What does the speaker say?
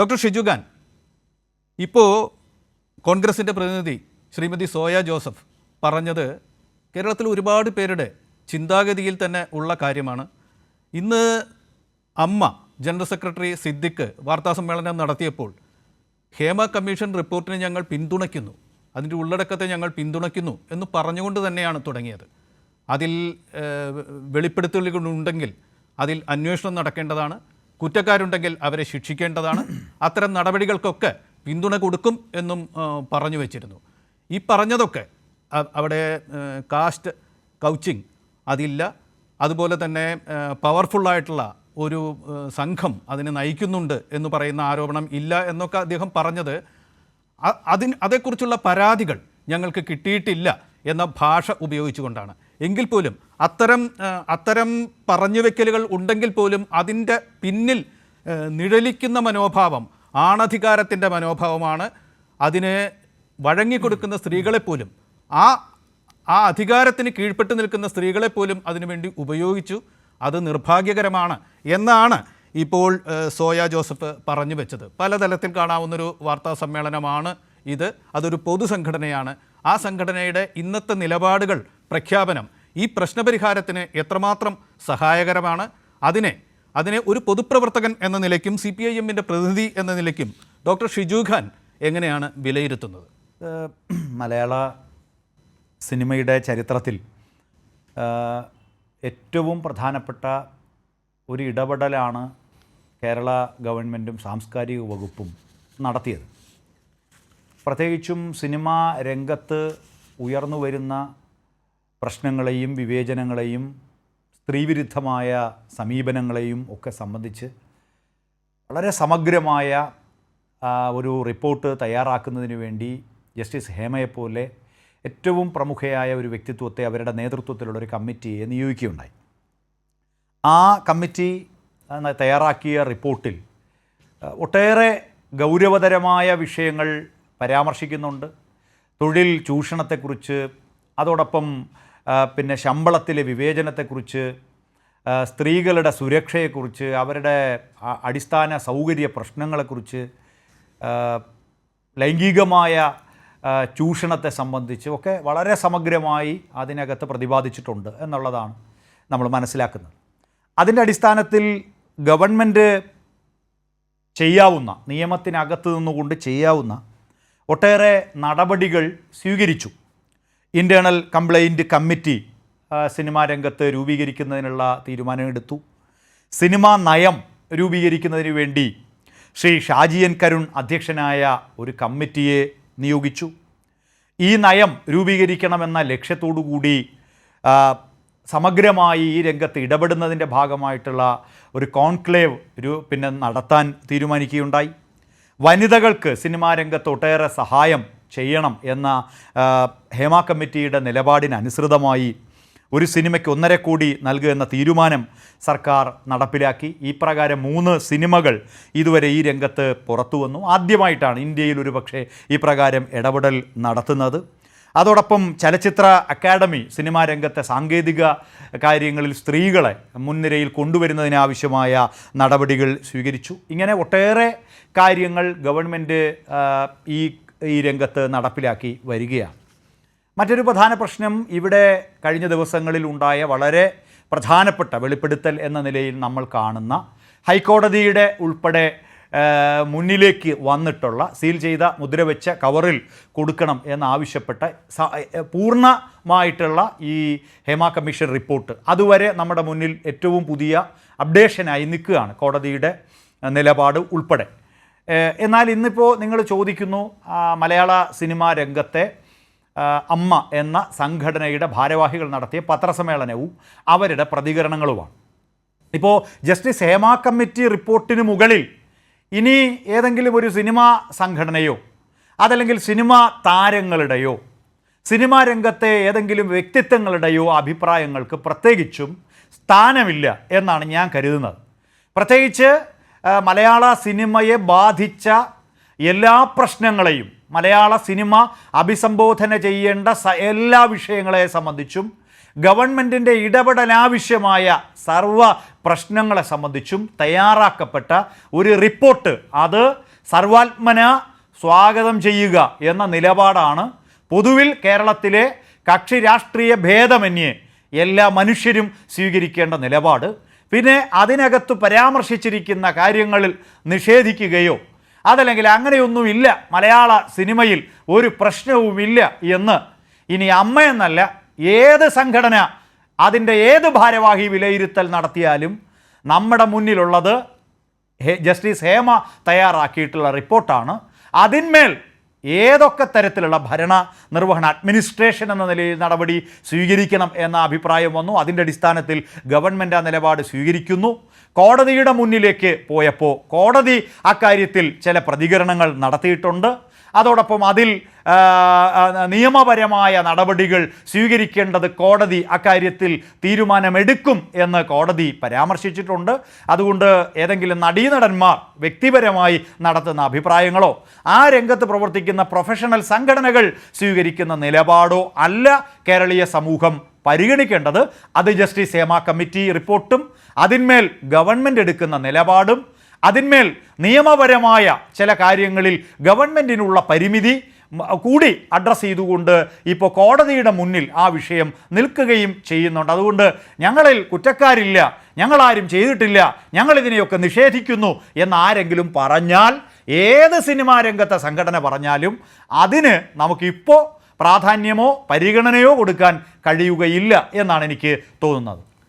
Doctor Shiju Khan ഇപ്പോൾ കോൺഗ്രസിന്റെ പ്രതിനിധി ശ്രീമതി സോയ ജോസഫ് പറഞ്ഞത് കേരളത്തിൽ ഒരുപാട് പേരുടെ ചിന്താഗതിയിൽ തന്നെ ഉള്ള കാര്യമാണ്. ഇന്ന് അമ്മ ജനറൽ സെക്രട്ടറി സിദ്ദിഖ് വാർത്താസമ്മേളനം നടത്തിയപ്പോൾ ഹേമ കമ്മീഷൻ റിപ്പോർട്ടിനെ ഞങ്ങൾ പിന്തുണയ്ക്കുന്നു അതിന്റെ ഉള്ളടക്കത്തെ ഞങ്ങൾ പിന്തുണയ്ക്കുന്നു എന്ന് പറഞ്ഞുകൊണ്ട് തന്നെയാണ് തുടങ്ങിയത്. അതിൽ വെളിപ്പെടുത്തലുകളുണ്ടെങ്കിൽ അതിൽ അന്വേഷണം നടക്കേണ്ടതാണ്. കുറ്റക്കാരുണ്ടെങ്കിൽ അവരെ ശിക്ഷിക്കേണ്ടതാണ്. അത്തരം നടപടികൾക്കൊക്കെ പിന്തുണ കൊടുക്കും എന്നും പറഞ്ഞു വച്ചിരുന്നു. ഈ പറഞ്ഞതൊക്കെ അവിടെ കാസ്റ്റ് കൗച്ചിങ് അതില്ല. അതുപോലെ തന്നെ പവർഫുള്ളായിട്ടുള്ള ഒരു സംഘം അതിനെ നയിക്കുന്നുണ്ട് എന്ന് പറയുന്ന ആരോപണം ഇല്ല എന്നൊക്കെ അദ്ദേഹം പറഞ്ഞത്. അതിന് അതേക്കുറിച്ചുള്ള പരാതികൾ ഞങ്ങൾക്ക് കിട്ടിയിട്ടില്ല എന്ന ഭാഷ ഉപയോഗിച്ചുകൊണ്ടാണ്. എങ്കിൽ പോലും അത്തരം അത്തരം പറഞ്ഞു വെക്കലുകൾ ഉണ്ടെങ്കിൽ പോലും അതിന്റെ പിന്നിൽ നിഴലിക്കുന്ന മനോഭാവം ആണധികാരത്തിന്റെ മനോഭാവമാണ് അതിനെ വഴങ്ങിക്കൊടുക്കുന്ന സ്ത്രീകളെപ്പോലും. ആ ആ അധികാരത്തിന് കീഴ്പ്പെട്ട് നിൽക്കുന്ന സ്ത്രീകളെപ്പോലും അതിനുവേണ്ടി ഉപയോഗിച്ചു. അത് നിർഭാഗ്യകരമാണ് എന്നാണ് ഇപ്പോൾ സോയ ജോസഫ് പറഞ്ഞു വെച്ചത്. പലതലത്തിൽ കാണാവുന്നൊരു വാർത്താ സമ്മേളനമാണ് ഇത്. അതൊരു പൊതുസംഘടനയാണ്. ആ സംഘടനയുടെ ഇന്നത്തെ നിലപാടുകൾ പ്രഖ്യാപനം ഈ പ്രശ്നപരിഹാരത്തിന് എത്രമാത്രം സഹായകരമാണ്? അതിനെ അതിനെ ഒരു പൊതുപ്രവർത്തകൻ എന്ന നിലയ്ക്കും സി പി ഐ എമ്മിന്റെ പ്രതിനിധി എന്ന നിലയ്ക്കും ഡോക്ടർ ഷിജു ഖാൻ എങ്ങനെയാണ് വിലയിരുത്തുന്നത്? മലയാള സിനിമയുടെ ചരിത്രത്തിൽ ഏറ്റവും പ്രധാനപ്പെട്ട ഒരു ഇടപെടലാണ് കേരള ഗവൺമെന്റും സാംസ്കാരിക വകുപ്പും നടത്തിയത്. പ്രത്യേകിച്ചും സിനിമാ രംഗത്ത് ഉയർന്നു വരുന്ന പ്രശ്നങ്ങളെയും വിവേചനങ്ങളെയും സ്ത്രീവിരുദ്ധമായ സമീപനങ്ങളെയും ഒക്കെ സംബന്ധിച്ച് വളരെ സമഗ്രമായ ഒരു റിപ്പോർട്ട് തയ്യാറാക്കുന്നതിന് വേണ്ടി ജസ്റ്റിസ് ഹേമയെപ്പോലെ ഏറ്റവും പ്രമുഖയായ ഒരു വ്യക്തിത്വത്തെ അവരുടെ നേതൃത്വത്തിലുള്ള ഒരു കമ്മിറ്റിയെ നിയോഗിക്കുകയുണ്ടായി. ആ കമ്മിറ്റി തയ്യാറാക്കിയ റിപ്പോർട്ടിൽ ഒട്ടേറെ ഗൗരവതരമായ വിഷയങ്ങൾ പരാമർശിക്കുന്നുണ്ട്. തൊഴിൽ ചൂഷണത്തെക്കുറിച്ച് അതോടൊപ്പം പിന്നെ ശമ്പളത്തിലെ വിവേചനത്തെക്കുറിച്ച് സ്ത്രീകളുടെ സുരക്ഷയെക്കുറിച്ച് അവരുടെ അടിസ്ഥാന സൗകര്യ പ്രശ്നങ്ങളെക്കുറിച്ച് ലൈംഗികമായ ചൂഷണത്തെ സംബന്ധിച്ച് ഒക്കെ വളരെ സമഗ്രമായി അതിനകത്ത് പ്രതിപാദിച്ചിട്ടുണ്ട് എന്നുള്ളതാണ് നമ്മൾ മനസ്സിലാക്കുന്നത്. അതിന്റെ അടിസ്ഥാനത്തിൽ ഗവൺമെന്റ് ചെയ്യാവുന്ന നിയമത്തിനകത്ത് നിന്നുകൊണ്ട് ചെയ്യാവുന്ന ഒട്ടേറെ നടപടികൾ സ്വീകരിച്ചു. ഇന്റേണൽ കംപ്ലൈന്റ് കമ്മിറ്റി സിനിമാ രംഗത്ത് രൂപീകരിക്കുന്നതിനുള്ള തീരുമാനമെടുത്തു. സിനിമാ നയം രൂപീകരിക്കുന്നതിന് വേണ്ടി ശ്രീ ഷാജിയൻ കരുൺ അധ്യക്ഷനായ ഒരു കമ്മിറ്റിയെ നിയോഗിച്ചു. ഈ നയം രൂപീകരിക്കണമെന്ന ലക്ഷ്യത്തോടു കൂടി സമഗ്രമായി ഈ രംഗത്ത് ഇടപെടുന്നതിന്റെ ഭാഗമായിട്ടുള്ള ഒരു കോൺക്ലേവ് ഒരു പിന്നെ നടത്താൻ തീരുമാനിക്കുകയുണ്ടായി. വനിതകൾക്ക് സിനിമാ രംഗത്ത് ഒട്ടേറെ സഹായം ചെയ്യണം എന്ന ഹേമ കമ്മിറ്റിയുടെ നിലപാടിനനുസൃതമായി ഒരു സിനിമയ്ക്ക് ഒന്നര കോടി നൽകുക എന്ന തീരുമാനം സർക്കാർ നടപ്പിലാക്കി. ഈ പ്രകാരം മൂന്ന് സിനിമകൾ ഇതുവരെ ഈ രംഗത്ത് പുറത്തു വന്നു. ആദ്യമായിട്ടാണ് ഇന്ത്യയിൽ ഒരു പക്ഷേ ഈ പ്രകാരം ഇടപെടൽ നടത്തുന്നത്. അതോടൊപ്പം ചലച്ചിത്ര അക്കാദമി സിനിമാ രംഗത്തെ സാങ്കേതിക കാര്യങ്ങളിൽ സ്ത്രീകളെ മുൻനിരയിൽ കൊണ്ടുവരുന്നതിനാവശ്യമായ നടപടികൾ സ്വീകരിച്ചു. ഇങ്ങനെ ഒട്ടേറെ കാര്യങ്ങൾ ഗവൺമെന്റ് ഈ ഈ രംഗത്ത് നടപ്പിലാക്കി വരികയാണ്. മറ്റൊരു പ്രധാന പ്രശ്നം ഇവിടെ കഴിഞ്ഞ ദിവസങ്ങളിൽ ഉണ്ടായ വളരെ പ്രധാനപ്പെട്ട വെളിപ്പെടുത്തൽ എന്ന നിലയിൽ നമ്മൾ കാണുന്ന ഹൈക്കോടതിയുടെ ഉൾപ്പെടെ മുന്നിലേക്ക് വന്നിട്ടുള്ള സീൽ ചെയ്ത മുദ്ര വെച്ച കവറിൽ കൊടുക്കണം എന്നാവശ്യപ്പെട്ട പൂർണമായിട്ടുള്ള ഈ ഹേമ കമ്മീഷൻ റിപ്പോർട്ട്. അതുവരെ നമ്മുടെ മുന്നിൽ ഏറ്റവും പുതിയ അപ്ഡേഷനായി നിൽക്കുകയാണ് കോടതിയുടെ നിലപാട് ഉൾപ്പെടെ. എന്നാൽ ഇന്നിപ്പോൾ നിങ്ങൾ ചോദിക്കുന്നു മലയാള സിനിമാ രംഗത്തെ അമ്മ എന്ന സംഘടനയുടെ ഭാരവാഹികൾ നടത്തിയ പത്രസമ്മേളനവും അവരുടെ പ്രതികരണങ്ങളുമാണ്. ഇപ്പോൾ ജസ്റ്റിസ് ഹേമ കമ്മിറ്റി റിപ്പോർട്ടിന് മുകളിൽ ഇനി ഏതെങ്കിലും ഒരു സിനിമാ സംഘടനയോ അതല്ലെങ്കിൽ സിനിമാ താരങ്ങളുടെയോ സിനിമാ രംഗത്തെ ഏതെങ്കിലും വ്യക്തിത്വങ്ങളുടെയോ അഭിപ്രായങ്ങൾക്ക് പ്രത്യേകിച്ചും സ്ഥാനമില്ല എന്നാണ് ഞാൻ കരുതുന്നത്. പ്രത്യേകിച്ച് മലയാള സിനിമയെ ബാധിച്ച എല്ലാ പ്രശ്നങ്ങളെയും മലയാള സിനിമ അഭിസംബോധന ചെയ്യേണ്ട എല്ലാ വിഷയങ്ങളെ സംബന്ധിച്ചും ഗവൺമെന്റിന്റെ ഇടപെടൽ ആവശ്യമായ സർവ പ്രശ്നങ്ങളെ സംബന്ധിച്ചും തയ്യാറാക്കപ്പെട്ട ഒരു റിപ്പോർട്ട്. അത് സർവാത്മന സ്വാഗതം ചെയ്യുക എന്ന നിലപാടാണ് പൊതുവിൽ കേരളത്തിലെ കക്ഷി രാഷ്ട്രീയ ഭേദമന്യേ എല്ലാ മനുഷ്യരും സ്വീകരിക്കേണ്ട നിലപാട്. പിന്നെ അതിനകത്ത് പരാമർശിച്ചിരിക്കുന്ന കാര്യങ്ങളിൽ നിഷേധിക്കുകയോ അതല്ലെങ്കിൽ അങ്ങനെയൊന്നുമില്ല മലയാള സിനിമയിൽ ഒരു പ്രശ്നവുമില്ല എന്ന്. ഇനി അമ്മയെന്നല്ല ഏത് സംഘടന അതിന്റെ ഏത് ഭാരവാഹി വിലയിരുത്തൽ നടത്തിയാലും നമ്മുടെ മുന്നിലുള്ളത് ജസ്റ്റിസ് ഹേമ തയ്യാറാക്കിയിട്ടുള്ള റിപ്പോർട്ടാണ്. അതിന്മേൽ ഏതൊക്കെ തരത്തിലുള്ള ഭരണ നിർവഹണ അഡ്മിനിസ്ട്രേഷൻ എന്ന നിലയിൽ നടപടി സ്വീകരിക്കണം എന്ന അഭിപ്രായം വന്നു. അതിന്റെ അടിസ്ഥാനത്തിൽ ഗവൺമെന്റ് ആ നിലപാട് സ്വീകരിക്കുന്നു. കോടതിയുടെ മുന്നിലേക്ക് പോയപ്പോൾ കോടതി അക്കാര്യത്തിൽ ചില പ്രതികരണങ്ങൾ നടത്തിയിട്ടുണ്ട്. അതോടൊപ്പം അതിൽ നിയമപരമായ നടപടികൾ സ്വീകരിക്കേണ്ടത് കോടതി അക്കാര്യത്തിൽ തീരുമാനമെടുക്കും എന്ന് കോടതി പരാമർശിച്ചിട്ടുണ്ട്. അതുകൊണ്ട് ഏതെങ്കിലും നടീനടന്മാർ വ്യക്തിപരമായി നടത്തുന്ന അഭിപ്രായങ്ങളോ ആ രംഗത്ത് പ്രവർത്തിക്കുന്ന പ്രൊഫഷണൽ സംഘടനകൾ സ്വീകരിക്കുന്ന നിലപാടോ അല്ല കേരളീയ സമൂഹം പരിഗണിക്കേണ്ടത്. അത് ജസ്റ്റിസ് ഹേമ കമ്മിറ്റി റിപ്പോർട്ടും അതിന്മേൽ ഗവൺമെന്റ് എടുക്കുന്ന നിലപാടും അതിന്മേൽ നിയമപരമായ ചില കാര്യങ്ങളിൽ ഗവൺമെന്റിനുള്ള പരിമിതി കൂടി അഡ്രസ്സ് ചെയ്തുകൊണ്ട് ഇപ്പോൾ കോടതിയുടെ മുന്നിൽ ആ വിഷയം നിൽക്കുകയും ചെയ്യുന്നുണ്ട്. അതുകൊണ്ട് ഞങ്ങളിൽ കുറ്റക്കാരില്ല ഞങ്ങളാരും ചെയ്തിട്ടില്ല ഞങ്ങളിതിനെയൊക്കെ നിഷേധിക്കുന്നു എന്ന് ആരെങ്കിലും പറഞ്ഞാൽ ഏത് സിനിമാ രംഗത്തെ സംഘടന പറഞ്ഞാലും അതിന് നമുക്കിപ്പോൾ പ്രാധാന്യമോ പരിഗണനയോ കൊടുക്കാൻ കഴിയുകയില്ല എന്നാണ് എനിക്ക് തോന്നുന്നത്.